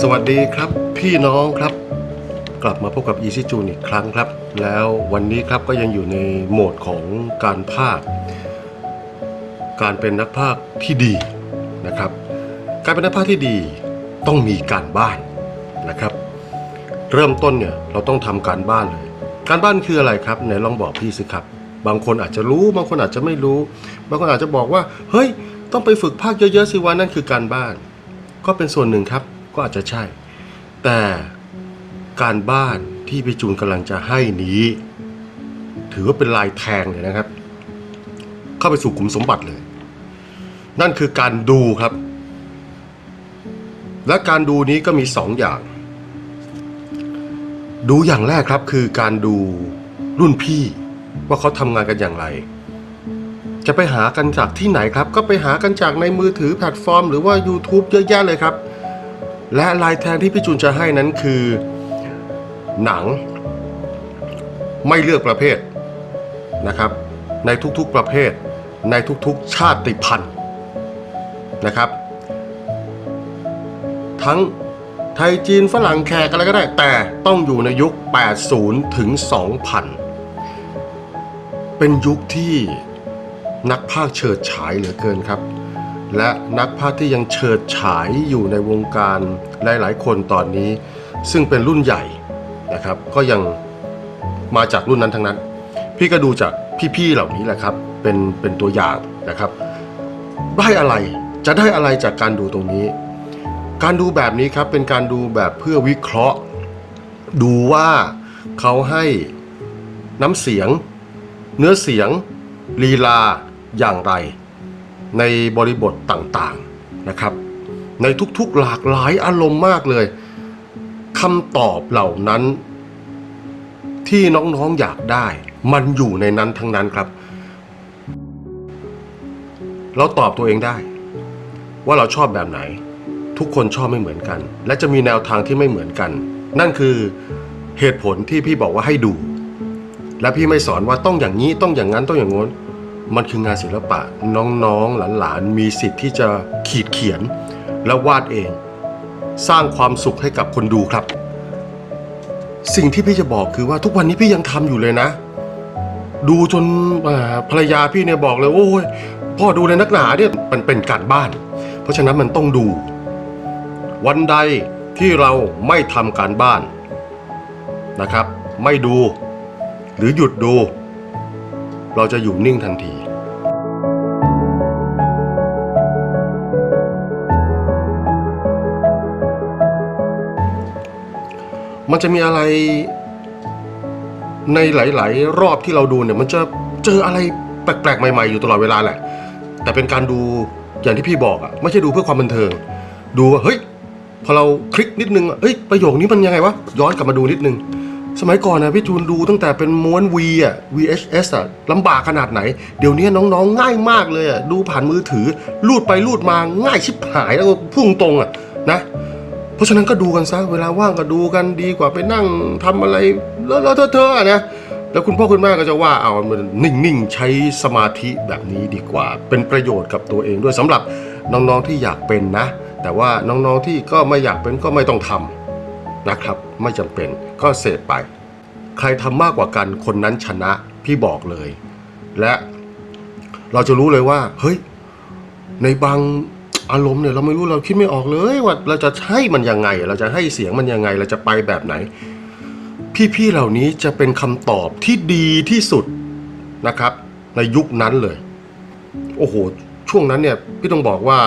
สวัสดีครับพี่น้องครับ กลับมาพบกับ Easy June อีกครั้งครับ แล้ววันนี้ครับก็ยังอยู่ในโหมดของการภาค การเป็นนักภาคที่ดีนะครับ การเป็นนักภาคที่ดีต้องมีการบ้านนะครับ เริ่มต้นเนี่ยเราต้องทำการบ้านเลย การบ้านคืออะไรครับไหนลองบอกพี่สิครับ บางคนอาจจะรู้บางคนอาจจะไม่รู้ บางคนอาจจะบอกว่า เฮ้ย ต้องไปฝึกภาคเยอะๆสิวันนั่นคือการบ้าน ก็เป็นส่วนหนึ่งครับ ก็อาจจะใช่ แต่การบ้านที่พี่จูนกำลังจะให้นี้ ถือว่าเป็นลายแทงเลยนะครับ เข้าไปสู่กลุ่มสมบัติเลย นั่นคือการดูครับ และการดูนี้ก็มีสองอย่าง ดูอย่างแรกครับคือการดูรุ่นพี่ว่าเขาทำงานกันอย่างไร จะไปหากันจากที่ไหนครับ ก็ไปหากันจากในมือถือแพลตฟอร์ม หรือว่า YouTube เยอะแยะเลยครับ และลายแทงที่พี่จูนจะให้นั้นคือ หนัง ไม่เลือกประเภทนะครับ ในทุกๆประเภท ในทุกๆชาติพันธุ์นะครับ ทั้งไทยจีนฝรั่งแขกอะไรก็ได้ แต่ต้องอยู่ในยุค 80 ถึง 2000 เป็นยุคที่นักภาคเฉิดฉายเหลือเกินครับ และนักภาคที่ยังเฉิดฉายอยู่ในวงการหลายๆ คนตอนนี้ ซึ่งเป็นรุ่นใหญ่นะครับ ก็ยังมาจากรุ่นนั้นทั้งนั้น พี่ก็ดูจากพี่ๆเหล่านี้แหละครับเป็นเป็นตัวอย่างนะครับ ได้อะไรจะได้อะไรจากการดูตรงนี้ การดูแบบนี้ครับเป็นการดูแบบเพื่อวิเคราะห์ ดูว่าเขาให้น้ำเสียง เนื้อเสียงลีลาอย่างไร ในบริบทต่างๆนะครับ ในทุกๆหลากหลายอารมณ์มากเลยคำตอบเหล่านั้นที่น้องๆอยากได้ มันอยู่ในนั้นทั้งนั้นครับ เราตอบตัวเองได้ ว่าเราชอบแบบไหน ทุกคนชอบไม่เหมือนกัน และจะมีแนวทางที่ไม่เหมือนกัน นั่นคือเหตุผลที่พี่บอกว่าให้ดู และพี่ไม่สอนว่าต้องอย่างนี้ต้องอย่างนั้นต้องอย่างง้น มันคืองานศิลปะน้องๆหลานๆมีสิทธิ์ที่จะขีดเขียน และวาดเอง สร้างความสุขให้กับคนดูครับ สิ่งที่พี่จะบอกคือว่าทุกวันนี้พี่ยังทำอยู่เลยนะ ดูจนภรรยาพี่เนี่ยบอกเลยโอ้ยพ่อดูในนักหนาเนี่ยมันเป็นการบ้าน เพราะฉะนั้นมันต้องดู วันใดที่เราไม่ทำการบ้านนะครับ ไม่ดู หรือหยุดดู เราจะอยู่นิ่งทันที มันจะมีอะไรในหลาย ๆ รอบที่เราดูเนี่ย มันจะเจออะไรแปลก ๆ ใหม่ ๆ อยู่ตลอดเวลาแหละ แต่เป็นการดูอย่างที่พี่บอกอะไม่ใช่ดูเพื่อความบันเทิง ดูว่าเฮ้ยพอเราคลิกนิดนึงเฮ้ยประโยคนี้มันยังไงวะย้อนกลับมาดูนิดนึง สมัยก่อนนะพี่จูนดูตั้งแต่เป็นม้วน V อะ VHS อะลำบากขนาดไหน เดี๋ยวนี้น้องๆ ง่ายมากเลยอะดูผ่านมือถือ ลูดไปลูดมาง่ายชิบหายแล้วก็พุ่งตรงอะนะ ราะฉะนั้นก็ดูกันซะเวลาว่างก็ดูกันดีกว่าไปนั่งทำอะไรแล้วเธอๆนะแล้วคุณพ่อคุณแม่ก็จะว่าเอามันนิ่งๆ ใช้สมาธิแบบนี้ดีกว่า เป็นประโยชน์กับตัวเองด้วยสำหรับน้องๆที่อยากเป็นนะ แต่ว่าน้องๆที่ก็ไม่อยากเป็นก็ไม่ต้องทำนะครับ ไม่จำเป็นก็เสพไป ใครทำมากกว่ากันคนนั้นชนะพี่บอกเลย และเราจะรู้เลยว่า เฮ้ย ในบาง อารมณ์เนี่ยเราไม่รู้เราคิดไม่ออกเลยว่าเราจะให้มันยังไง เราจะให้เสียงมันยังไง เราจะไปแบบไหน พี่ๆเหล่านี้จะเป็นคำตอบที่ดีที่สุดนะครับ ในยุคนั้นเลย โอ้โห ช่วงนั้นเนี่ยพี่ต้องบอกว่า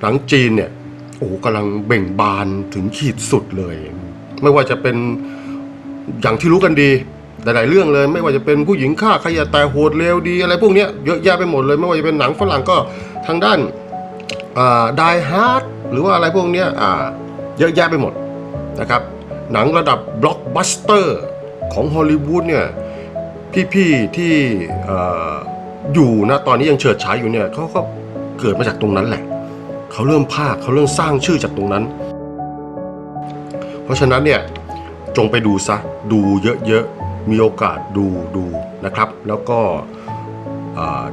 หลังจีนเนี่ยโอ้โหกำลังเบ่งบานถึงขีดสุดเลย ไม่ว่าจะเป็นอย่างที่รู้กันดีหลายๆเรื่องเลย ไม่ว่าจะเป็นผู้หญิงฆ่าขยะแต่โหดเลวดี อะไรพวกนี้เยอะแยะไปหมดเลย ไม่ว่าจะเป็นหนังฝรั่งก็ทางด้าน ดายฮาร์ดหรือว่าอะไรพวกเนี้ยอ่าเยอะแยะไปหมดนะครับ หนังระดับบล็อกบัสเตอร์ของฮอลลีวูดเนี่ยพี่ๆที่ออยู่นะตอนนี้ยังเฉิดฉายอยู่เนี่ยเขาก็เกิดมาจากตรงนั้นแหละ เขาเริ่มภาคเขาเริ่มสร้างชื่อจากตรงนั้น เพราะฉะนั้นเนี่ยจงไปดูซะ ดูเยอะๆ มีโอกาสดูดูนะครับ แล้วก็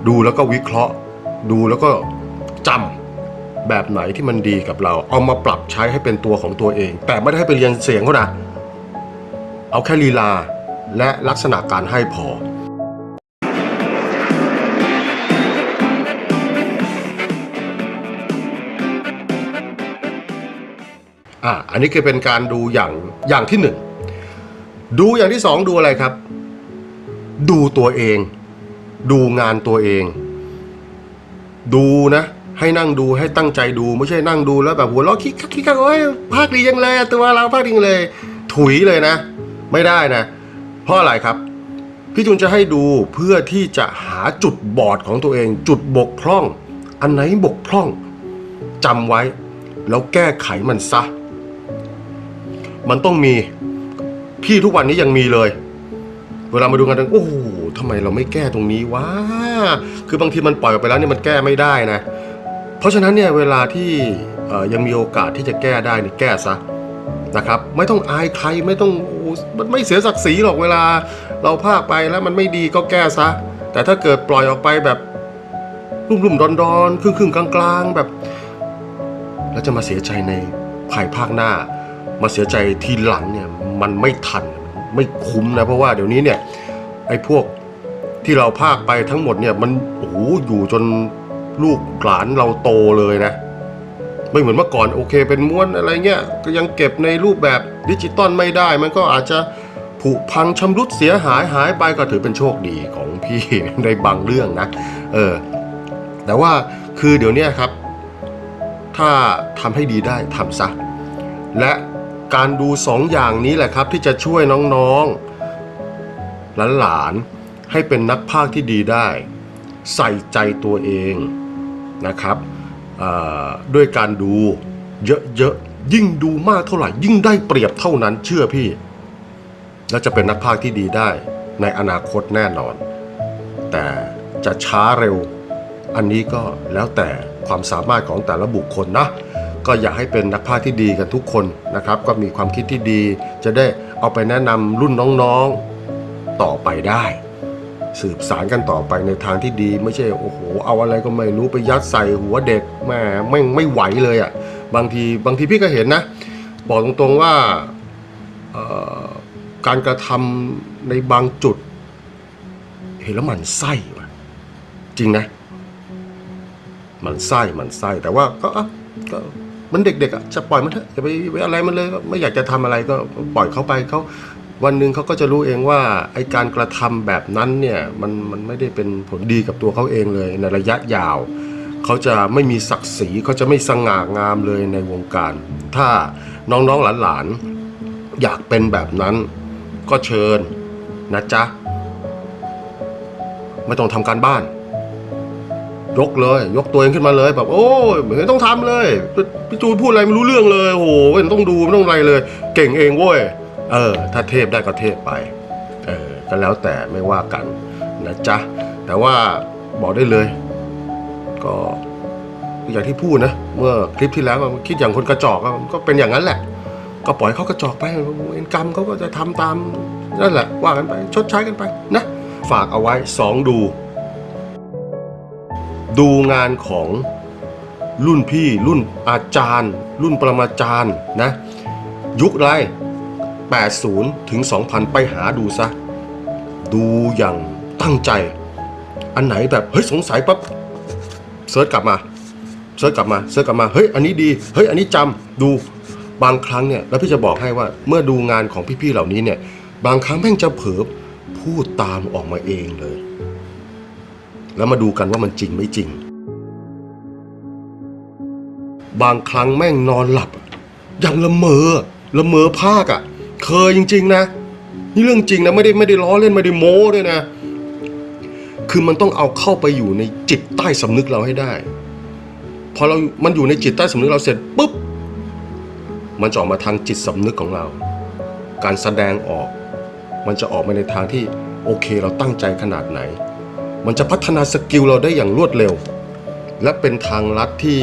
ดูแล้วก็วิเคราะห์ ดูแล้วก็จำ แบบไหนที่มันดีกับเรา เอามาปรับใช้ให้เป็นตัวของตัวเอง แต่ไม่ได้ให้ไปเรียนเสียงเขานะเอาแค่ลีลาและลักษณะการให้พออ่าอันนี้คือเป็นการดูอย่างอย่างที่หนึ่งดูอย่างที่สองดูอะไรครับ ดูตัวเอง ดูงานตัวเอง ดูนะ ให้นั่งดูให้ตั้งใจดูไม่ใช่นั่งดูแล้วแบบหัวเราะคิกคักคิกคักโอ้ยภาคดียังเลยอะตัวเราภาคดีเลย ถุยเลยนะ ไม่ได้นะ เพราะอะไรครับพี่จุนจะให้ดูเพื่อที่จะหาจุดบอดของตัวเอง จุดบกพร่อง อันไหนบกพร่องจำไว้ แล้วแก้ไขมันซะ มันต้องมี พี่ทุกวันนี้ยังมีเลย เวลามาดูกันโอ้โหทำไมเราไม่แก้ตรงนี้วะคือบางทีมันปล่อยออกไปแล้วเนี่ยมันแก้ไม่ได้นะ ราะฉะนั้นเนี่ยเวลาที่ยังมีโอกาสที่จะแก้ได้นี่แก้ซะนะครับไม่ต้องอายใครไม่ต้องมันไม่เสียศักดิ์ศรีหรอกเวลาเราพากไปแล้วมันไม่ดีก็แก้ซะ แต่ถ้าเกิดปล่อยออกไปแบบรุ่มๆดอนๆครึ่งๆกลาง ๆแบบ แล้วจะมาเสียใจในภายภาคหน้า มาเสียใจทีหลังเนี่ยมันไม่ทันไม่คุ้มนะเพราะว่าเดี๋ยวนี้เนี่ยไอ้พวกที่เราภาคไปทั้งหมดเนี่ยมันโอ้โหอยู่จน ลูกหลานเราโตเลยนะ ไม่เหมือนเมื่อก่อนโอเค เป็นม้วนอะไรเงี้ยก็ยังเก็บในรูปแบบดิจิตอลไม่ได้ มันก็อาจจะผุพังชำรุดเสียหายหายไปก็ถือเป็นโชคดีของพี่ในบางเรื่องนะเออแต่ว่าคือเดี๋ยวนี้ครับ ถ้าทำให้ดีได้ทำซะ และการดูสองอย่างนี้แหละครับ ที่จะช่วยน้องๆหลานๆให้เป็นนักพากย์ที่ดีได้ ใส่ใจตัวเอง นะครับด้วยการดูเยอะๆ ยิ่งดูมากเท่าไหร่ ยิ่งได้เปรียบเท่านั้นเชื่อพี่ แล้วจะเป็นนักพากย์ที่ดีได้ในอนาคตแน่นอน แต่จะช้าเร็ว อันนี้ก็แล้วแต่ความสามารถของแต่ละบุคคลนะ ก็อยากให้เป็นนักพากย์ที่ดีกันทุกคนนะครับ ก็มีความคิดที่ดี จะได้เอาไปแนะนำรุ่นน้องๆต่อไปได้ สืบสารกันต่อไปในทางที่ดี ไม่ใช่โอ้โห เอาอะไรก็ไม่รู้ไปยัดใส่หัวเด็กแม่ไม่ไม่ไหวเลยอะ่ะบางทีบางทีพี่ก็เห็นนะ บอกตรงๆว่าการกระทำในบางจุด เห็นแล้วหมันไส้ว่ะจริงนะหมันไส้หมันไส้แต่ว่าก็อะก็มันเด็กๆอะจะปล่อยมันเถอะอย่าไปไปอะไรมันเลย ไม่อยากจะทำอะไรก็ปล่อยเขาไปเขา วันหนึ่งเขาก็จะรู้เองว่าไอการกระทำแบบนั้นเนี่ยมันมันไม่ได้เป็นผลดีกับตัวเขาเองเลยในระยะยาว เขาจะไม่มีศักดิ์ศรีเขาจะไม่สง่างามเลยในวงการ ถ้าน้องๆหลานๆอยากเป็นแบบนั้นก็เชิญนะจ๊ะ ไม่ต้องทำการบ้าน ยกเลย ยกตัวเองขึ้นมาเลยแบบโอ้ยไม่ต้องทำเลยพี่จูนพูดอะไรไม่รู้เรื่องเลยโอ้โหไม่ต้องดูไม่ต้องอะไรเลย เก่งเองเว้ย เออ ถ้าเทพได้ก็เทพไป เออ ก็แล้วแต่ไม่ว่ากันนะจ๊ะ แต่ว่าบอกได้เลย ก็อย่างที่พูดนะ เมื่อคลิปที่แล้วก็คิดอย่างคนกระจอกก็ก็เป็นอย่างนั้นแหละ ก็ปล่อยเขากระจอกไปเอ็นกรรมเขาก็จะทำตามนั่นแหละ ว่ากันไป ชดใช้กันไปนะ ฝากเอาไว้สองดู ดูงานของรุ่นพี่รุ่นอาจารย์ รุ่นปรมาจารย์นะ ยุคไร 80 ถึง 2000 ไปหาดูซะ ดูอย่างตั้งใจ อันไหนแบบ เฮ้ย สงสัยปั๊บเซิร์ชกลับมาเซิร์ชกลับมาเซิร์ชกลับมาเฮ้ยอันนี้ดีเฮ้ยอันนี้จำดูบางครั้งเนี่ยแล้วพี่จะบอกให้ว่าเมื่อดูงานของพี่ๆเหล่านี้เนี่ย บางครั้งแม่งจะเผลอพูดตามออกมาเองเลย แล้วมาดูกันว่ามันจริงไม่จริง บางครั้งแม่งนอนหลับอย่างละเมอละเมอภาคอะ่ะ เคยจริง ๆ นะ นี่เรื่องจริงนะไม่ได้ไม่ได้ล้อเล่นไม่ได้โม้ด้วยนะ คือมันต้องเอาเข้าไปอยู่ในจิตใต้สำนึกเราให้ได้ พอเรา มันอยู่ในจิตใต้สำนึกเราเสร็จปุ๊บ มันจะออกมาทางจิตสำนึกของเรา การแสดงออก มันจะออกมาในทางที่โอเคเราตั้งใจขนาดไหน มันจะพัฒนาสกิลเราได้อย่างรวดเร็ว และเป็นทางลัดที่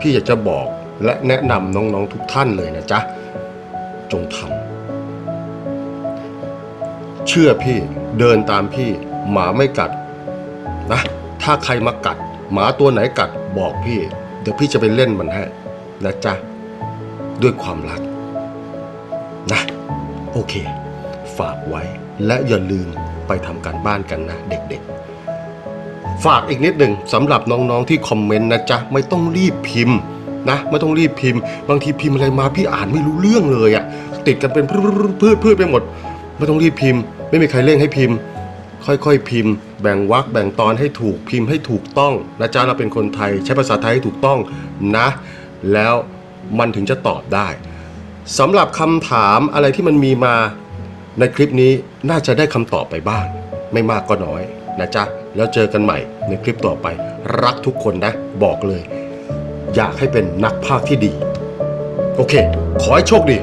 พี่อยากจะบอกและแนะนำน้องๆทุกท่านเลยนะจ๊ะ จงทำ เชื่อพี่เดินตามพี่ หมาไม่กัดนะ ถ้าใครมากัด หมาตัวไหนกัดบอกพี่ เดี๋ยวพี่จะไปเล่นมันให้นะจ๊ะด้วยความรัก นะ โอเค ฝากไว้และอย่าลืมไปทำการบ้านกันนะ เด็กๆ ฝากอีกนิดหนึ่งสำหรับน้องๆที่คอมเมนต์นะจ๊ะ ไม่ต้องรีบพิมพ์นะไม่ต้องรีบพิมพ์ บางทีพิมพ์อะไรมาพี่อ่านไม่รู้เรื่องเลยอะติดกันเป็นพืดพืดพืดไปหมด ไม่ต้องรีบพิมพ์ ไม่มีใครเร่งให้พิมพ์ ค่อยๆพิมพ์ แบ่งวรรคแบ่งตอนให้ถูกพิมพ์ให้ถูกต้องนะจ๊ะเราเป็นคนไทยใช้ภาษาไทยให้ถูกต้องนะ แล้วมันถึงจะตอบได้สำหรับคำถามอะไรที่มันมีมาในคลิปนี้น่าจะได้คำตอบไปบ้าง ไม่มากก็น้อยนะจ๊ะ แล้วเจอกันใหม่ในคลิปต่อไป รักทุกคนนะ บอกเลย อยากให้เป็นนักพากย์ที่ดี โอเค ขอให้โชคดี